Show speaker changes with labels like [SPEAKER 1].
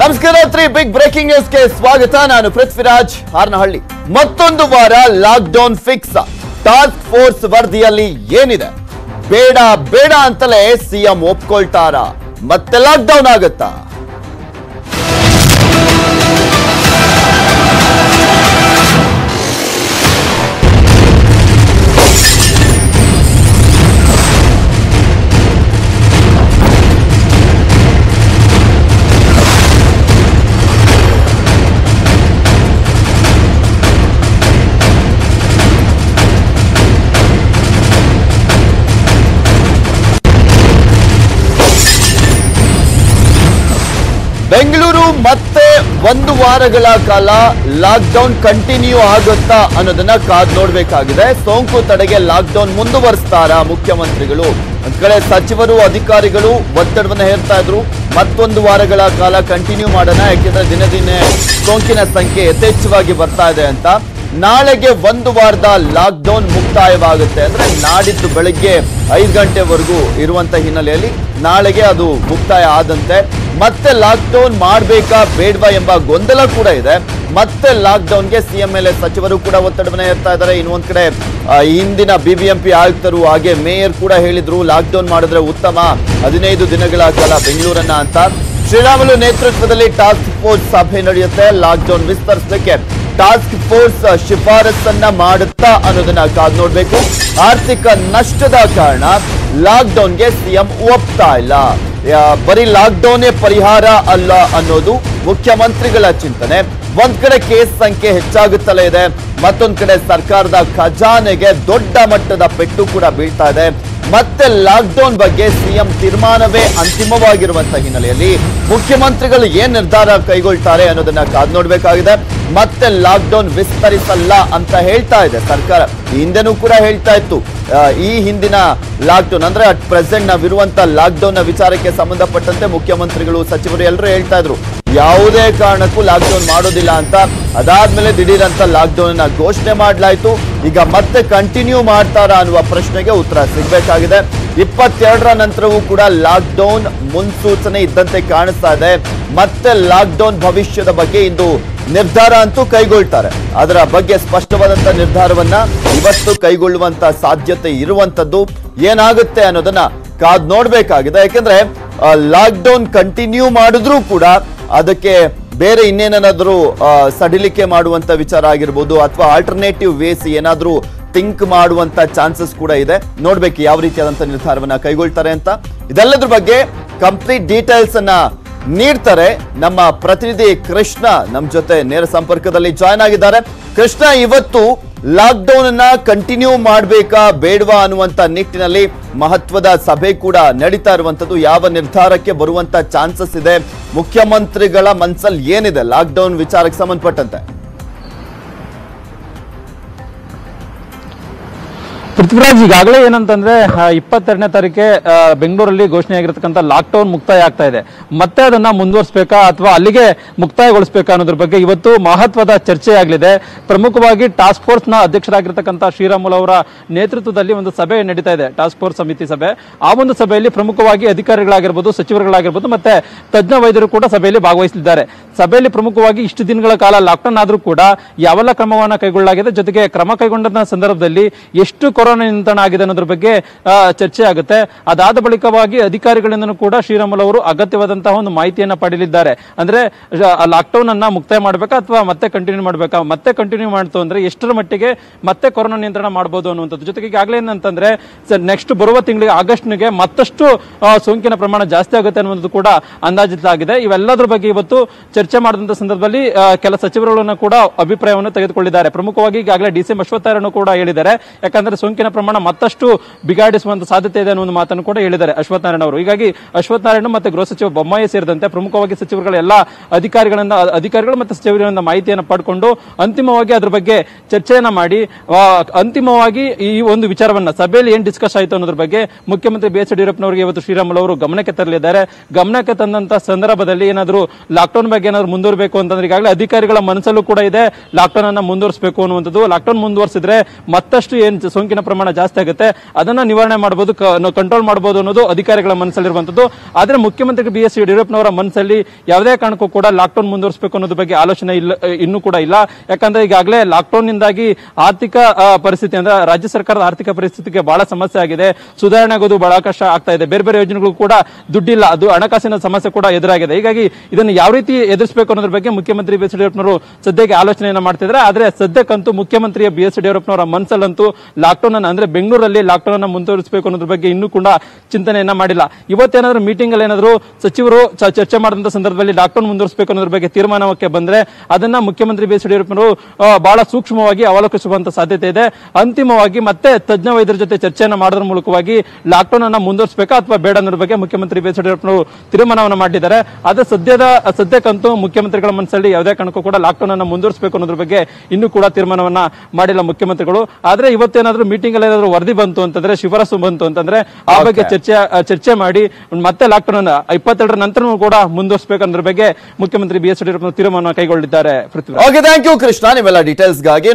[SPEAKER 1] ನಮಸ್ಕಾರ three Bigg breaking ನ್ಯೂಸ್ಗೆ ಸ್ವಾಗತ. ನಾನು ಪೃಥ್ವಿರಾಜ್ ಹಾರನಹಳ್ಳಿ. ಮತ್ತೊಂದು ವಾರ ಲಾಕ್ಡೌನ್ ಫಿಕ್ಸ್ ಟಾಸ್ಕ್ ಫೋರ್ಸ್ ವರದಿಯಲ್ಲಿ ಏನಿದೆ? ಬೇಡ ಬೇಡ ಅಂತಲೇ ಸಿಎಂ ಒಪ್ಕೊಳ್ತಾರ? ಮತ್ತೆ ಲಾಕ್ಡೌನ್ ಆಗುತ್ತಾ? ಬೆಂಗಳೂರು ಮತ್ತೆ ಒಂದು ವಾರಗಳ ಕಾಲ ಲಾಕ್ಡೌನ್ ಕಂಟಿನ್ಯೂ ಆಗುತ್ತಾ ಅನ್ನೋದನ್ನ ಕಾದ್ ನೋಡ್ಬೇಕಾಗಿದೆ. ಸೋಂಕು ತಡೆಗೆ ಲಾಕ್ಡೌನ್ ಮುಂದುವರಿಸ್ತಾರ ಮುಖ್ಯಮಂತ್ರಿಗಳು. ಕಡೆ ಸಚಿವರು, ಅಧಿಕಾರಿಗಳು ಒತ್ತಡವನ್ನ ಹೇರ್ತಾ ಇದ್ರು. ಮತ್ತೊಂದು ವಾರಗಳ ಕಾಲ ಕಂಟಿನ್ಯೂ ಮಾಡೋಣ, ಯಾಕೆಂದ್ರೆ ದಿನ ದಿನೇ ಸೋಂಕಿನ ಸಂಖ್ಯೆ ಯಥೇಚ್ಛವಾಗಿ ಬರ್ತಾ ಇದೆ ಅಂತ. ನಾಳೆಗೆ ಒಂದು ವಾರದ ಲಾಕ್ಡೌನ್ ಮುಕ್ತಾಯವಾಗುತ್ತೆ ಅಂದ್ರೆ ನಾಡಿದ್ದು ಬೆಳಗ್ಗೆ ಐದು ಗಂಟೆವರೆಗೂ ಇರುವಂತ ಹಿನ್ನೆಲೆಯಲ್ಲಿ ನಾಳೆಗೆ ಅದು ಮುಕ್ತಾಯ ಆದಂತೆ. ಮತ್ತೆ ಲಾಕ್ಡೌನ್ ಮಾಡಬೇಕಾ ಬೇಡವಾ ಎಂಬ ಗೊಂದಲ ಕೂಡ ಇದೆ. ಮತ್ತೆ ಲಾಕ್ಡೌನ್ಗೆ ಸಿಎಂ ಸಿಎಂ ಎ ಸಚಿವರು ಕೂಡ ಒತ್ತಡವನ್ನ ಹೇರ್ತಾ ಇದ್ದಾರೆ. ಇನ್ನೊಂದ್ ಕಡೆ ಹಿಂದಿನ ಬಿಬಿಎಂಪಿ ಆಯುಕ್ತರು ಹಾಗೆ ಮೇಯರ್ ಕೂಡ ಹೇಳಿದ್ರು ಲಾಕ್ಡೌನ್ ಮಾಡಿದ್ರೆ ಉತ್ತಮ ಹದಿನೈದು ದಿನಗಳ ಕಾಲ ಬೆಂಗಳೂರನ್ನ ಅಂತ. ಶ್ರೀರಾಮುಲು ನೇತೃತ್ವದಲ್ಲಿ ಟಾಸ್ಕ್ ಫೋರ್ಸ್ ಸಭೆ ನಡೆಯುತ್ತೆ. ಲಾಕ್ಡೌನ್ ವಿಸ್ತರಿಸಲಿಕ್ಕೆ ಟಾಸ್ಕ್ ಫೋರ್ಸ್ ಶಿಫಾರಸನ್ನ ಮಾಡುತ್ತಾ ಅನ್ನೋದನ್ನ ಕಾದ್ ನೋಡ್ಬೇಕು. ಆರ್ಥಿಕ ನಷ್ಟದ ಕಾರಣ ಲಾಕ್ಡೌನ್ಗೆ ಸಿಎಂ ಒಪ್ತಾ ಇಲ್ಲ. ಬರೀ ಲಾಕ್ಡೌನೇ ಪರಿಹಾರ ಅಲ್ಲ ಅನ್ನೋದು ಮುಖ್ಯಮಂತ್ರಿಗಳ ಚಿಂತನೆ. ಒಂದ್ ಕಡೆ ಕೇಸ್ ಸಂಖ್ಯೆ ಹೆಚ್ಚಾಗುತ್ತಲೇ ಇದೆ, ಮತ್ತೊಂದ್ ಕಡೆ ಸರ್ಕಾರದ ಖಜಾನೆಗೆ ದೊಡ್ಡ ಮಟ್ಟದ ಪೆಟ್ಟು ಕೂಡ ಬೀಳ್ತಾ ಇದೆ. ಮತ್ತೆ ಲಾಕ್ಡೌನ್ ಬಗ್ಗೆ ಸಿಎಂ ತೀರ್ಮಾನವೇ ಅಂತಿಮವಾಗಿರುವಂತಹ ಹಿನ್ನೆಲೆಯಲ್ಲಿ ಮುಖ್ಯಮಂತ್ರಿಗಳು ಏನ್ ನಿರ್ಧಾರ ಕೈಗೊಳ್ತಾರೆ ಅನ್ನೋದನ್ನ ಕಾದ್ ನೋಡ್ಬೇಕಾಗಿದೆ. ಮತ್ತೆ ಲಾಕ್ಡೌನ್ ವಿಸ್ತರಿಸಲ್ಲ ಅಂತ ಹೇಳ್ತಾ ಇದೆ ಸರ್ಕಾರ. ಹಿಂದೆನೂ ಕೂಡ ಹೇಳ್ತಾ ಇತ್ತು. ಈ ಹಿಂದಿನ ಲಾಕ್ಡೌನ್ ಅಂದ್ರೆ ಅಟ್ ಪ್ರೆಸೆಂಟ್ ನಾವಿರುವಂತಹ ಲಾಕ್ಡೌನ್ನ ವಿಚಾರಕ್ಕೆ ಸಂಬಂಧಪಟ್ಟಂತೆ ಮುಖ್ಯಮಂತ್ರಿಗಳು, ಸಚಿವರು ಎಲ್ಲರೂ ಹೇಳ್ತಾ ಇದ್ರು. ಯಾವುದೇ ಕಾರಣಕ್ಕೂ ಲಾಕ್ಡೌನ್ ಮಾಡೋದಿಲ್ಲ ಅಂತ. ಅದಾದ್ಮೇಲೆ ಅಂತ ಲಾಕ್ಡೌನ್ ಘೋಷಣೆ ಮಾಡಲಾಯ್ತು. ಈಗ ಮತ್ತೆ ಕಂಟಿನ್ಯೂ ಮಾಡ್ತಾರಾ ಅನ್ನುವ ಪ್ರಶ್ನೆಗೆ ಉತ್ತರ ಸಿಗಬೇಕಾಗಿದೆ. ಇಪ್ಪತ್ತೆರಡರ ನಂತರವೂ ಕೂಡ ಲಾಕ್ಡೌನ್ ಮುನ್ಸೂಚನೆ ಇದ್ದಂತೆ ಕಾಣಿಸ್ತಾ ಇದೆ. ಮತ್ತೆ ಲಾಕ್ಡೌನ್ ಭವಿಷ್ಯದ ಬಗ್ಗೆ ಇಂದು ನಿರ್ಧಾರ ಅಂತೂ ಕೈಗೊಳ್ತಾರೆ. ಅದರ ಬಗ್ಗೆ ಸ್ಪಷ್ಟವಾದಂತ ನಿರ್ಧಾರವನ್ನ ಇವತ್ತು ಕೈಗೊಳ್ಳುವಂತ ಸಾಧ್ಯತೆ ಇರುವಂತದ್ದು ಏನಾಗುತ್ತೆ ಅನ್ನೋದನ್ನ ಕಾದ್ ನೋಡ್ಬೇಕಾಗಿದೆ. ಯಾಕೆಂದ್ರೆ ಲಾಕ್ಡೌನ್ ಕಂಟಿನ್ಯೂ ಮಾಡಿದ್ರೂ ಕೂಡ ಅದಕ್ಕೆ ಬೇರೆ ಇನ್ನೇನಾದರೂ ಸಡಿಲಿಕೆ ಮಾಡುವಂತ ವಿಚಾರ ಆಗಿರ್ಬೋದು ಅಥವಾ ಆಲ್ಟರ್ನೇಟಿವ್ ವೇಸ್ ಏನಾದರೂ ಥಿಂಕ್ ಮಾಡುವಂತ ಚಾನ್ಸಸ್ ಕೂಡ ಇದೆ. ನೋಡ್ಬೇಕು ಯಾವ ರೀತಿಯಾದಂತ ನಿರ್ಧಾರವನ್ನ ಕೈಗೊಳ್ತಾರೆ ಅಂತ. ಇದೆಲ್ಲದ್ರ ಬಗ್ಗೆ ಕಂಪ್ಲೀಟ್ ಡೀಟೇಲ್ಸ್ ಅನ್ನ ನೀಡ್ತಾರೆ ನಮ್ಮ ಪ್ರತಿನಿಧಿ ಕೃಷ್ಣ. ನಮ್ಮ ಜೊತೆ ನೇರ ಸಂಪರ್ಕದಲ್ಲಿ ಜಾಯ್ನ್ ಆಗಿದ್ದಾರೆ. ಕೃಷ್ಣ, ಇವತ್ತು ಲಾಕ್ಡೌನ್ ಅನ್ನ ಕಂಟಿನ್ಯೂ ಮಾಡಬೇಕಾ ಬೇಡವಾ ಅನ್ನುವಂತ ನಿಟ್ಟಿನಲ್ಲಿ ಮಹತ್ವದ ಸಭೆ ಕೂಡ ನಡೀತಾ ಇರುವಂತದ್ದು ಯಾವ ನಿರ್ಧಾರಕ್ಕೆ ಬರುವಂತ ಚಾನ್ಸಸ್ ಇದೆ? ಮುಖ್ಯಮಂತ್ರಿಗಳ ಮನ್ಸಲ್ಲಿ ಏನಿದೆ? ಲಾಕ್ಡೌನ್ ವಿಚಾರಕ್ಕೆ ಸಂಬಂಧಪಟ್ಟಂತೆ.
[SPEAKER 2] ಪೃಥ್ವಿರಾಜ್ ಈಗಾಗಲೇ ಏನಂತಂದ್ರೆ ಇಪ್ಪತ್ತೆರಡನೇ ತಾರೀಕೆ ಬೆಂಗಳೂರಲ್ಲಿ ಘೋಷಣೆ ಆಗಿರತಕ್ಕಂಥ ಲಾಕ್ಡೌನ್ ಮುಕ್ತಾಯ ಆಗ್ತಾ ಇದೆ. ಮತ್ತೆ ಅದನ್ನ ಮುಂದುವರಿಸಬೇಕಾ ಅಥವಾ ಅಲ್ಲಿಗೆ ಮುಕ್ತಾಯಗೊಳಿಸಬೇಕಾ ಅನ್ನೋದ್ರ ಬಗ್ಗೆ ಇವತ್ತು ಮಹತ್ವದ ಚರ್ಚೆ ಆಗಲಿದೆ ಪ್ರಮುಖವಾಗಿ ಟಾಸ್ಕ್ ಫೋರ್ಸ್ನ ಅಧ್ಯಕ್ಷರಾಗಿರ್ತಕ್ಕಂಥ ಶ್ರೀರಾಮುಲು ಅವರ ನೇತೃತ್ವದಲ್ಲಿ ಒಂದು ಸಭೆ ನಡೀತಾ ಇದೆ ಟಾಸ್ಕ್ ಫೋರ್ಸ್ ಸಮಿತಿ ಸಭೆ. ಆ ಒಂದು ಸಭೆಯಲ್ಲಿ ಪ್ರಮುಖವಾಗಿ ಅಧಿಕಾರಿಗಳಾಗಿರ್ಬೋದು, ಸಚಿವರುಗಳಾಗಿರ್ಬೋದು, ಮತ್ತೆ ತಜ್ಞ ವೈದ್ಯರು ಕೂಡ ಸಭೆಯಲ್ಲಿ ಭಾಗವಹಿಸಲಿದ್ದಾರೆ. ಸಭೆಯಲ್ಲಿ ಪ್ರಮುಖವಾಗಿ ಇಷ್ಟು ದಿನಗಳ ಕಾಲ ಲಾಕ್ಡೌನ್ ಆದರೂ ಕೂಡ ಯಾವೆಲ್ಲ ಕ್ರಮವನ್ನು ಕೈಗೊಳ್ಳಲಾಗಿದೆ, ಜೊತೆಗೆ ಕ್ರಮ ಕೈಗೊಂಡ ಸಂದರ್ಭದಲ್ಲಿ ಎಷ್ಟು ಕೊರೋನಾ ನಿಯಂತ್ರಣ ಆಗಿದೆ ಅನ್ನೋದ್ರ ಬಗ್ಗೆ ಚರ್ಚೆ ಆಗುತ್ತೆ. ಅದಾದ ಬಳಿಕವಾಗಿ ಅಧಿಕಾರಿಗಳಿಂದನೂ ಕೂಡ ಶ್ರೀರಾಮುಲು ಅವರು ಅಗತ್ಯವಾದಂತಹ ಒಂದು ಮಾಹಿತಿಯನ್ನ ಪಡೆಯಲಿದ್ದಾರೆ. ಅಂದ್ರೆ ಲಾಕ್ಡೌನ್ ಅನ್ನ ಮುಕ್ತಾಯ ಮಾಡಬೇಕಾ ಅಥವಾ ಮತ್ತೆ ಕಂಟಿನ್ಯೂ ಮಾಡಬೇಕಾ? ಮತ್ತೆ ಕಂಟಿನ್ಯೂ ಮಾಡ್ತು ಅಂದ್ರೆ ಎಷ್ಟರ ಮಟ್ಟಿಗೆ ಮತ್ತೆ ಕೊರೋನಾ ನಿಯಂತ್ರಣ ಮಾಡಬಹುದು ಅನ್ನುವಂಥದ್ದು. ಜೊತೆಗೆ ಈಗಾಗಲೇ ಏನಂತಂದ್ರೆ ನೆಕ್ಸ್ಟ್ ಬರುವ ತಿಂಗಳಿಗೆ ಆಗಸ್ಟ್ಗೆ ಮತ್ತಷ್ಟು ಸೋಂಕಿನ ಪ್ರಮಾಣ ಜಾಸ್ತಿ ಆಗುತ್ತೆ ಅನ್ನುವಂಥದ್ದು ಕೂಡ ಅಂದಾಜಿಸಲಾಗಿದೆ ಇವೆಲ್ಲದರ ಬಗ್ಗೆ ಇವತ್ತು ಚರ್ಚೆ ಮಾಡಿದಂತ ಸಂದರ್ಭದಲ್ಲಿ ಕೆಲ ಸಚಿವರುಗಳನ್ನ ಕೂಡ ಅಭಿಪ್ರಾಯವನ್ನು ತೆಗೆದುಕೊಂಡಿದ್ದಾರೆ ಪ್ರಮುಖವಾಗಿ ಈಗಾಗಲೇ ಡಿ ಸಿ ಕೂಡ ಹೇಳಿದ್ದಾರೆ. ಯಾಕಂದ್ರೆ ಸೋಂಕಿನ ಪ್ರಮಾಣ ಮತ್ತಷ್ಟು ಬಿಗಾಡಿಸುವಂತ ಸಾಧ್ಯತೆ ಇದೆ ಅನ್ನೋ ಒಂದು ಮಾತನ್ನು ಕೂಡ ಹೇಳಿದ್ದಾರೆ ಅಶ್ವತ್ಥನಾರಾಯಣ ಅವರು. ಹೀಗಾಗಿ ಅಶ್ವತ್ಥನಾರಾಯಣ ಮತ್ತೆ ಗೃಹ ಸಚಿವ ಬೊಮ್ಮಾಯಿ ಸೇರಿದಂತೆ ಪ್ರಮುಖವಾಗಿ ಸಚಿವರುಗಳ ಎಲ್ಲ ಅಧಿಕಾರಿಗಳಿಂದ ಅಧಿಕಾರಿಗಳು ಮತ್ತು ಸಚಿವರಿಂದ ಮಾಹಿತಿಯನ್ನು ಪಡ್ಕೊಂಡು ಅಂತಿಮವಾಗಿ ಅದರ ಬಗ್ಗೆ ಚರ್ಚೆಯನ್ನ ಮಾಡಿ ಅಂತಿಮವಾಗಿ ಈ ಒಂದು ವಿಚಾರವನ್ನ ಸಭೆಯಲ್ಲಿ ಏನ್ ಡಿಸ್ಕಸ್ ಆಯಿತು ಅನ್ನೋದ್ರ ಬಗ್ಗೆ ಮುಖ್ಯಮಂತ್ರಿ ಬಿ ಎಸ್ ಯಡಿಯೂರಪ್ಪನವರಿಗೆ ಇವತ್ತು ಶ್ರೀರಾಮುಲು ಅವರು ಗಮನಕ್ಕೆ ತರಲಿದ್ದಾರೆ. ಗಮನಕ್ಕೆ ತಂದಂತ ಸಂದರ್ಭದಲ್ಲಿ ಏನಾದರೂ ಲಾಕ್ಡೌನ್ ಬಗ್ಗೆ ಏನಾದ್ರು ಮುಂದುವರಬೇಕು ಅಂತಂದ್ರೆ ಈಗಾಗಲೇ ಅಧಿಕಾರಿಗಳ ಮನಸ್ಸಲ್ಲೂ ಕೂಡ ಇದೆ. ಲಾಕ್ಡೌನ್ ಅನ್ನ ಮುಂದುವರಿಸಬೇಕು ಅನ್ನುವಂಥದ್ದು. ಲಾಕ್ಡೌನ್ ಮುಂದುವರಿಸಿದ್ರೆ ಮತ್ತಷ್ಟು ಏನು ಸೋಂಕಿನ ಪ್ರಮಾಣ ಜಾಸ್ತಿ ಆಗುತ್ತೆ. ಅದನ್ನ ನಿವಾರಣೆ ಮಾಡಬಹುದು ಕಂಟ್ರೋಲ್ ಮಾಡಬಹುದು ಅನ್ನೋದು ಅಧಿಕಾರಿಗಳ ಮನಸ್ಸಲ್ಲಿರುವಂತದ್ದು ಆದ್ರೆ ಮುಖ್ಯಮಂತ್ರಿ ಬಿ ಎಸ್ ಯಡಿಯೂರಪ್ಪನವರ ಮನಸ್ಸಲ್ಲಿ ಯಾವುದೇ ಕಾರಣಕ್ಕೂ ಕೂಡ ಲಾಕ್ಡೌನ್ ಮುಂದುವರಿಸಬೇಕು ಅನ್ನೋದ್ರ ಬಗ್ಗೆ ಆಲೋಚನೆ ಇಲ್ಲ, ಇನ್ನೂ ಕೂಡ ಇಲ್ಲ. ಯಾಕಂದ್ರೆ ಈಗಾಗಲೇ ಲಾಕ್ಡೌನ್ ನಿಂದಾಗಿ ಆರ್ಥಿಕ ಪರಿಸ್ಥಿತಿ ಅಂದ್ರೆ ರಾಜ್ಯ ಸರ್ಕಾರದ ಆರ್ಥಿಕ ಪರಿಸ್ಥಿತಿಗೆ ಬಹಳ ಸಮಸ್ಯೆ ಆಗಿದೆ. ಸುಧಾರಣೆ ಆಗೋದು ಬಹಳ ಕಷ್ಟ ಆಗ್ತಾ ಇದೆ. ಬೇರೆ ಬೇರೆ ಯೋಜನೆಗಳು ಕೂಡ ದುಡ್ಡಿಲ್ಲ. ಅದು ಹಣಕಾಸಿನ ಸಮಸ್ಯೆ ಕೂಡ ಎದುರಾಗಿದೆ. ಹೀಗಾಗಿ ಇದನ್ನು ಯಾವ ರೀತಿ ಎದುರಿಸಬೇಕು ಅನ್ನೋದ್ರ ಬಗ್ಗೆ ಮುಖ್ಯಮಂತ್ರಿ ಬಿ ಎಸ್ ಯಡಿಯೂರಪ್ಪನವರು ಸದ್ಯಕ್ಕೆ ಆಲೋಚನೆಯನ್ನು ಮಾಡ್ತಿದ್ದಾರೆ. ಆದ್ರೆ ಸದ್ಯಕ್ಕಂತೂ ಮುಖ್ಯಮಂತ್ರಿ ಬಿ ಎಸ್ ಯಡಿಯೂರಪ್ಪನವರ ಮನಸ್ಸಲ್ಲಂತೂ ಲಾಕ್ಡೌನ್ ಅನ್ನ ಅಂದ್ರೆ ಬೆಂಗಳೂರಲ್ಲಿ ಲಾಕ್ಡೌನ್ ಅನ್ನ ಮುಂದುವರಿಸಬೇಕು ಅನ್ನೋದ್ರ ಬಗ್ಗೆ ಇನ್ನೂ ಕೂಡ ಚಿಂತನೆಯನ್ನ ಮಾಡಿಲ್ಲ. ಇವತ್ತೇನಾದ್ರೂ ಮೀಟಿಂಗ್ ಅಲ್ಲಿ ಏನಾದ್ರು ಸಚಿವರು ಚರ್ಚೆ ಮಾಡಿದಂತ ಸಂದರ್ಭದಲ್ಲಿ ಲಾಕ್ಡೌನ್ ಮುಂದುವರಿಸಬೇಕು ಅನ್ನೋದ್ರ ಬಗ್ಗೆ ತೀರ್ಮಾನಕ್ಕೆ ಬಂದ್ರೆ ಅದನ್ನ ಮುಖ್ಯಮಂತ್ರಿ ಬಿಎಸ್ ಯಡಿಯೂರಪ್ಪನವರು ಬಹಳ ಸೂಕ್ಷ್ಮವಾಗಿ ಅವಲೋಕಿಸುವಂತ ಸಾಧ್ಯತೆ ಇದೆ. ಅಂತಿಮವಾಗಿ ಮತ್ತೆ ತಜ್ಞ ವೈದ್ಯರ ಜೊತೆ ಚರ್ಚೆಯನ್ನ ಮಾಡೋದ್ರ ಮೂಲಕವಾಗಿ ಲಾಕ್ಡೌನ್ ಅನ್ನ ಮುಂದುವರಿಸಬೇಕಾ ಅಥವಾ ಬೇಡ ಅನ್ನೋದ್ರ ಬಗ್ಗೆ ಮುಖ್ಯಮಂತ್ರಿ ಬಿಎಸ್ ಯಡಿಯೂರಪ್ಪನವರು ತೀರ್ಮಾನವನ್ನು ಮಾಡಿದ್ದಾರೆ. ಆದ್ರೆ ಸದ್ಯದ, ಸದ್ಯಕ್ಕಂತೂ ಮುಖ್ಯಮಂತ್ರಿಗಳ ಮನಸ್ಸಲ್ಲಿ ಯಾವುದೇ ಕಾರಣಕ್ಕೂ ಕೂಡ ಲಾಕ್ಡೌನ್ ಅನ್ನ ಮುಂದುವರಿಸಬೇಕು ಅನ್ನೋದ್ರ ಬಗ್ಗೆ ಇನ್ನೂ ಕೂಡ ತೀರ್ಮಾನವನ್ನ ಮಾಡಿಲ್ಲ ಮುಖ್ಯಮಂತ್ರಿಗಳು. ಆದ್ರೆ ಇವತ್ತೇನಾದ್ರೂ ಮೀಟಿಂಗ್ ಅಲ್ಲಿ ಏನಾದ್ರು ವರದಿ ಬಂತು ಅಂತಂದ್ರೆ ಶಿಫಾರಸು ಬಂತು ಅಂತಂದ್ರೆ ಆ ಬಗ್ಗೆ ಚರ್ಚೆ ಚರ್ಚೆ ಮಾಡಿ ಮತ್ತೆ ಲಾಕ್ಡೌನ್ ಅನ್ನ ಇಪ್ಪತ್ತೆರಡರ ನಂತರ ಕೂಡ ಮುಂದುವರಿಸಬೇಕು ಅನ್ನೋದ್ರ ಬಗ್ಗೆ ಮುಖ್ಯಮಂತ್ರಿ ಬಿ ಎಸ್ ಯಡಿಯೂರಪ್ಪ ತೀರ್ಮಾನ ಕೈಗೊಂಡಿದ್ದಾರೆ ಪೃಥ್ವಿ
[SPEAKER 1] ಥ್ಯಾಂಕ್ ಯು ಕೃಷ್ಣ. ನಿಮ್ಮೆಲ್ಲ ಡೀಟೇಲ್ಸ್ಗಾಗಿ